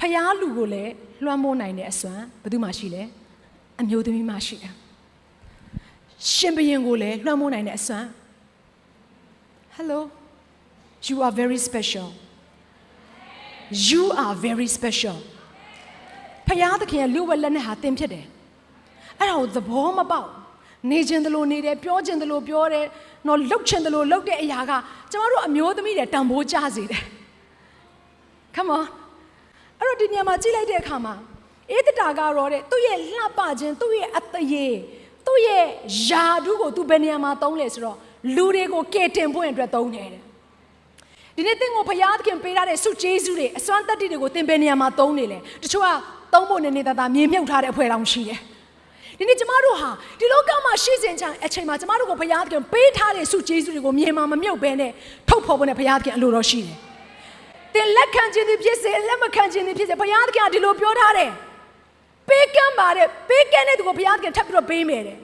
ဖျားလူကိုလည်းလွှမ်းမိုးနိုင်တဲ့အစွမ်းဘယ်သူမှရှိလဲအမျိုးသမီးမှရှိတယ်ရှင်ဘရင်ကိုလည်းလွှမ်းမိုးနိုင်တဲ့အစွမ်း Hello you are very special you are very special ဖျားသခင်ရဲ့လူဝက်လက်နဲ့ဟာသင်ဖြစ်တယ်အဲ့ဒါကိုသဘောမပေါက်နေခြင်းတလို့နေတယ်ပြောခြင်းတလို့ပြောတယ်နော်လှုပ်ခြင်းတလို့လှုပ်တဲ့အရာကကျမတို့အမျိုးသမီးတွေတန်ဖိုးကြစေတယ် Come on အဲ့တော့ဒီညမှာကြည့်လိုက်တဲ့အခါမှာအေးတတာကတော့တဲ့သူ့ရဲ့လှပခြင်းသူ့ရဲ့အသရေသူ့ရဲ့ယာဒုကိုသူဘယ်နေရာမှာသုံးလဲဆိုတော့လူတွေကိုကယ်တင်ဖို့အတွက်သုံးတယ်တဲ့ဒီနေ့သင်ကိုဘုရားသခင်ပေးထားတဲ့ဆုကျေးဇူးတွေအစွမ်းတတ္တိတွေကိုသင်ဘယ်နေရာမှာသုံးနေလဲတချို့ကသုံးဖို့နေနေတသာမြေမြုပ်ထားတဲ့အဖွဲ့တောင်ရှိတယ်ဒီနေ့ကျမတို့ဟာဒီလောကမှာရှိစဉ်ချင်အချိန်မှာကျမတို့ကိုဘုရားသခင်ပေးထားတဲ့ဆုကျေးဇူးတွေကိုမြေမှာမမြုပ်ဘဲနဲ့ထုတ်ဖော်ဖို့နဲ့ဘုရားသခင်အလိုတော်ရှိတယ် သင်လက်ခံခြင်းသည်ဖြစ်စေလက်မခံခြင်းသည်ဖြစ်စေဘုရားသခင်ကဒီလိုပြောထားတယ်ပေးကမ်းပါတဲ့ပေးကမ်းတဲ့သူကိုဘုရားသခင်ထပ်ပြီးတော့ပေးမယ်တဲ့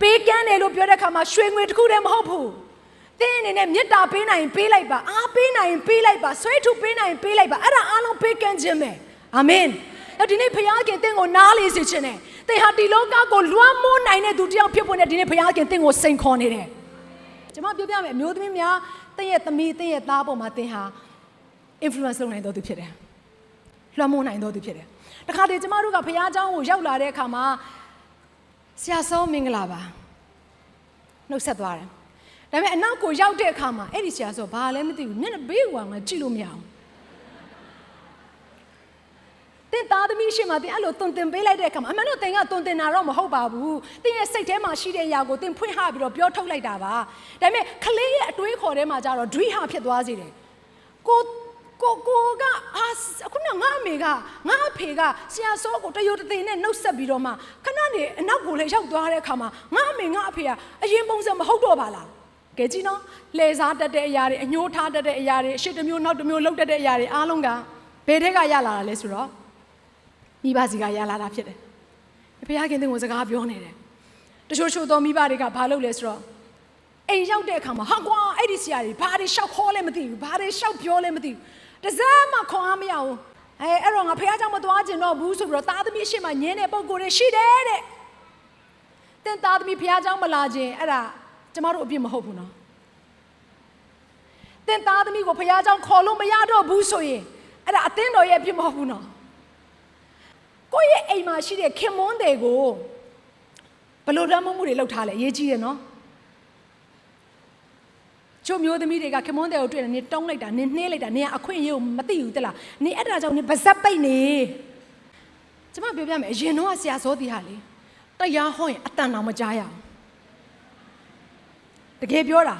ပေးကမ်းတယ်လို့ပြောတဲ့အခါမှာရွှေငွေတစ်ခုတည်းမဟုတ်ဘူးသင်အနေနဲ့မေတ္တာပေးနိုင်ရင်ပေးလိုက်ပါအားပေးနိုင်ရင်ပေးလိုက်ပါဆွဲထုတ်ပေးနိုင်ရင်ပေးလိုက်ပါအဲ့ဒါအားလုံးပေးကမ်းခြင်းပဲအာမင်အဲ့ဒီနေ့ဘုရားခင်သင်ကိုနားလေစေခြင်းနဲ့သင်ဟာဒီလောကကိုလွှမ်းမိုးနိုင်တဲ့သူတစ်ယောက်ဖြစ်ဖို့နဲ့ဒီနေ့ဘုရားခင်သင်ကိုစိန်ခေါ်နေတယ်ကျွန်မပြောပြမယ်အမျိုးသမီးများသင်ရဲ့သမီးသင်ရဲ့သားပေါ်မှာသင်ဟာ influence လုပ်နိုင်တော်သူဖြစ်တယ်။လွှမ်းမိုးနိုင်တော်သူဖြစ်တယ်။တခါတည်းကျမတို့ကဘုရားကျောင်းကိုရောက်လာတဲ့အခါမှာဆရာဆုံးမင်္ဂလာပါနှုတ်ဆက်သွားတယ်။ဒါပေမဲ့အနောက်ကိုရောက်တဲ့အခါမှာအဲ့ဒီဆရာဆိုဘာလဲမသိဘူးမျက်နှာဘေးကငါကြည့်လို့မရအောင်။တင်သားသမီးရှင်မှာတင်အဲ့လိုတုံတင်ပေးလိုက်တဲ့အခါမှာအမှန်တော့တင်ကတုံတင်တာတော့မဟုတ်ပါဘူး။တင်ရဲ့စိတ်ထဲမှာရှိတဲ့အရာကိုတင်ဖွင့်ဟပြီးတော့ပြောထုတ်လိုက်တာပါ။ဒါပေမဲ့ကလေးရဲ့အတွေးခေါ်ထဲမှာကျတော့ဒွိဟဖြစ်သွားစေတယ်။ကို ကိုကိုကအာခုနငါအမေကငါအဖေကဆရာစောကိုတရုတ်တသိန်းနဲ့နှုတ်ဆက်ပြီးတော့မှခဏနေအနောက်ကိုလည်းရောက်သွားတဲ့အခါမှာငါအမေငါအဖေကအရင်ပုံစံမဟုတ်တော့ပါလားကဲကြည့်နော်လှည့်စားတတ်တဲ့အရာတွေအညှိုးထားတတ်တဲ့အရာတွေအရှိတစ်မျိုးနောက်တစ်မျိုးလောက်တတ်တဲ့အရာတွေအားလုံးကဘယ်ထက်ကရလာတာလဲဆိုတော့မိဘစီကရလာတာဖြစ်တယ်ဘုရားခင်သင်ကိုစကားပြောနေတယ်တချို့ချို့သောမိဘတွေကဘာလုပ်လဲဆိုတော့အိမ်ရောက်တဲ့အခါမှာဟာကွာအဲ့ဒီဆရာကြီးဘာတွေရှောက်ခေါ်လဲမသိဘူးဘာတွေရှောက်ပြောလဲမသိဘူး တစမ်းမှခွန်အားမရဘူးအဲအဲ့တော့ငါဖះเจ้าမသွားကျင်တော့ဘူးဆိုပြီးတော့သားသမီးအရှိမညင်းတဲ့ပုံကိုယ်တွေရှိတယ်တဲ့တင်သားသမီးဖះเจ้าမလာခြင်းအဲ့ဒါကျမတို့အပြစ်မဟုတ်ဘူးနော်တင်သားသမီးကိုဖះเจ้าခေါ်လို့မရတော့ဘူးဆိုရင်အဲ့ဒါအသင်းတော်ရဲ့အပြစ်မဟုတ်ဘူးနော်ကိုယ့်ရဲ့အိမ်မှာရှိတဲ့ခင်မွန်းတွေကိုဘယ်လိုလွှမ်းမိုးမှုတွေလုပ်ထားလဲအရေးကြီးတယ်နော် ချို့မျိုးသမီးတွေကခမွန်းတဲ့ကိုတွေ့တယ်နင်တုံးလိုက်တာနင်နှေးလိုက်တာနင်ကအခွင့်အရေးကိုမသိဘူးတလားနင်အဲ့ဒါကြောင့်နင်ဗဇက်ပိတ်နေကျမပြောပြမယ်အရင်တော့ဆရာစောတီဟာလေတရားဟောရင်အတန်တော်မကြားရအောင်တကယ်ပြောတာ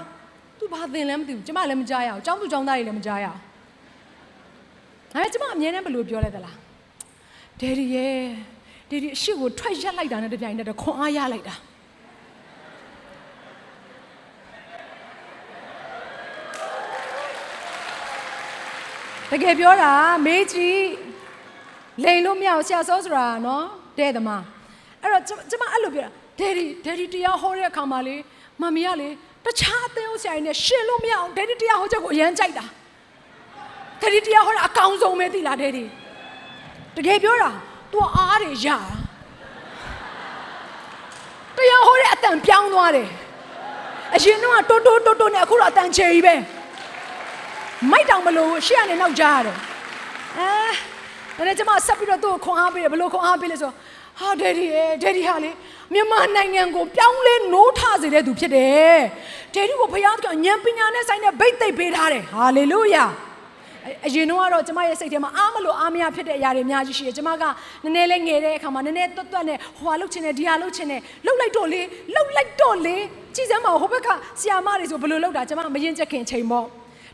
तू ဘာသင်လဲမသိဘူးကျမလည်းမကြားရအောင်ကျောင်းသူကျောင်းသားတွေလည်းမကြားရအောင်ဒါပေမဲ့ကျမအမြဲတမ်းဘယ်လိုပြောလဲသလားဒယ်ဒီရဲ့ဒယ်ဒီအရှိကိုထွက်ရက်လိုက်တာနဲ့တပြိုင်တည်းခွန်အားရလိုက်တာ တကယ်ပြောတာမေးကြည့်လိန်လို့မရအောင်ဆရာစောဆိုတာနော်တဲ့သမားအဲ့တော့ကျမကျမအဲ့လိုပြောတာဒယ်ဒီဒယ်ဒီတရားဟောတဲ့အခါမှာလေမမီကလေတခြားအသင်းဥဆရာကြီးနဲ့ရှင်လို့မရအောင်ဒယ်ဒီတရားဟောချက်ကိုအရန်ကြိုက်တာဒယ်ဒီတရားဟောတာအကောင်ဆုံးပဲသိလားဒယ်ဒီတကယ်ပြောတာ तू အားတွေရတာတရားဟောတဲ့အတန်ပြောင်းသွားတယ်အရင်တော့တိုးတိုးတိုးတိုးနဲ့အခုတော့အတန်ချေကြီးပဲ မိုက်တောင်မလို့ရှေ့ကနေနောက်ကြားရတယ်အဲဒါနဲ့ကျမဆက်ပြီးတော့သူ့ကိုခွန်အားပေးတယ်ဘယ်လိုခွန်အားပေးလဲဆိုတော့ဟာဒယ်ဒီရဲ့ဒယ်ဒီဟာလေမြန်မာနိုင်ငံကိုပြောင်းလဲနိုးထစေတဲ့သူဖြစ်တယ်ဒယ်ဒီကိုဖခင်ကဉာဏ်ပညာနဲ့ဆိုင်တဲ့ဗိတ်သိပ်ပေးထားတယ်ဟာလေလုယာအရင်တော့ကတော့ကျမရဲ့စိတ်ထဲမှာအားမလို့အားမရဖြစ်တဲ့အရာတွေအများကြီးရှိတယ်ကျမကနည်းနည်းလေးငယ်တဲ့အခါမှာနည်းနည်းတွတ်တွတ်နဲ့ဟိုဟာလှုပ်ချင်တယ်ဒီဟာလှုပ်ချင်တယ်လှုပ်လိုက်တော့လေလှုပ်လိုက်တော့လေကြည်စမ်းမဟိုဘက်ကဆီယာမတွေဆိုဘယ်လိုလှုပ်တာကျမမရင်ချက်ခင်ချိန်ပေါ့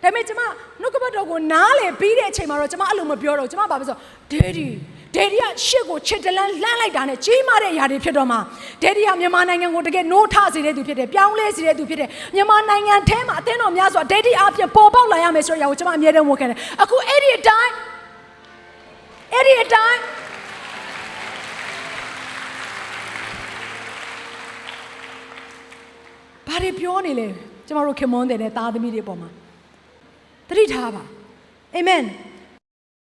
ဒါပေမဲ့ကျမနှုတ်ကပတ်တော်ကိုနားလေပြီးတဲ့အချိန်မှာတော့ကျမအဲ့လိုမပြောတော့ကျမဘာပဲဆိုဒေဒီဒေဒီကရှစ်ကိုချစ်တလန်းလှမ်းလိုက်တာနဲ့ကြီးမားတဲ့အရာတွေဖြစ်တော့မှာဒေဒီကမြန်မာနိုင်ငံကိုတကယ်နိုးထစေတဲ့သူဖြစ်တယ်ပြောင်းလဲစေတဲ့သူဖြစ်တယ်မြန်မာနိုင်ငံထဲမှာအသင်းတော်များစွာဒေဒီအပြင်ပေါ်ပေါက်လာရမယ်ဆိုတဲ့အရာကိုကျမအမြဲတမ်းဝန်ခံတယ်အခုအဲ့ဒီအတိုင်းအဲ့ဒီအတိုင်းဘာတွေပြောနေလဲကျမတို့ခင်မွန်းတယ်နဲ့သားသမီးတွေပေါ်မှာ သတိထားပါအာမင်